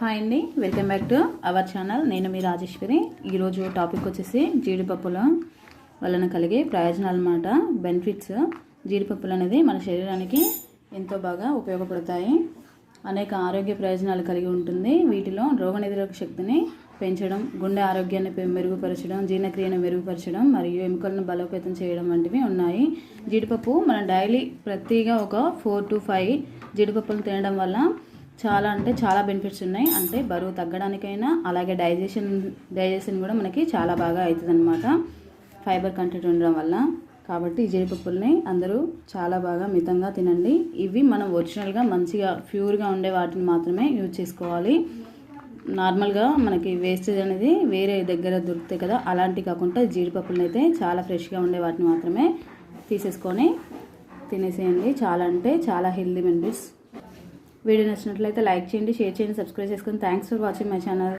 Hi అండి welcome back to our channel నేను మీ రాజేశ్వరి. ఈరోజు టాపిక్ వచ్చేసి జీడిపప్పుల వలన కలిగే ప్రయోజనాలు అన్నమాట బెనిఫిట్స్ జీడిపప్పులు అనేది మన శరీరానికి ఎంతో బాగా ఉపయోగపడతాయి. అనేక ఆరోగ్య ప్రయోజనాలు కలిగి ఉంటుంది. వీటిలో రోగనిరోధక శక్తిని పెంచడం గుండె ఆరోగ్యాన్ని మెరుగుపరచడం జీర్ణక్రియను మెరుగుపరచడం మరియు ఎముకలను బలోపేతం చేయడం వంటివి ఉన్నాయి. జీడిపప్పు మనం డైలీ ప్రతిగా ఒక ఫోర్ టు ఫైవ్ జీడిపప్పులు తినడం వల్ల చాలా అంటే చాలా బెనిఫిట్స్ ఉన్నాయి. అంటే బరువు తగ్గడానికైనా అలాగే డైజెషన్ డైజెషన్ కూడా మనకి చాలా బాగా అవుతుంది అనమాట ఫైబర్ కంటెంట్ ఉండడం వల్ల. కాబట్టి ఈ జీడిపప్పుల్ని అందరూ చాలా బాగా మితంగా తినండి. ఇవి మనం ఒరిజినల్గా మంచిగా ప్యూర్గా ఉండే వాటిని మాత్రమే యూజ్ చేసుకోవాలి. నార్మల్గా మనకి వేస్టేజ్ అనేది వేరే దగ్గర దొరుకుతాయి కదా అలాంటివి కాకుండా జీడిపప్పులను అయితే చాలా ఫ్రెష్గా ఉండే వాటిని మాత్రమే తీసేసుకొని తినేసేయండి. చాలా అంటే చాలా హెల్దీ బెనిఫిట్స్ వీడియో నచ్చినట్లయితే లైక్ చేయండి షేర్ చేయండి సబ్స్క్రైబ్ చేసుకొని. Thanks for watching my channel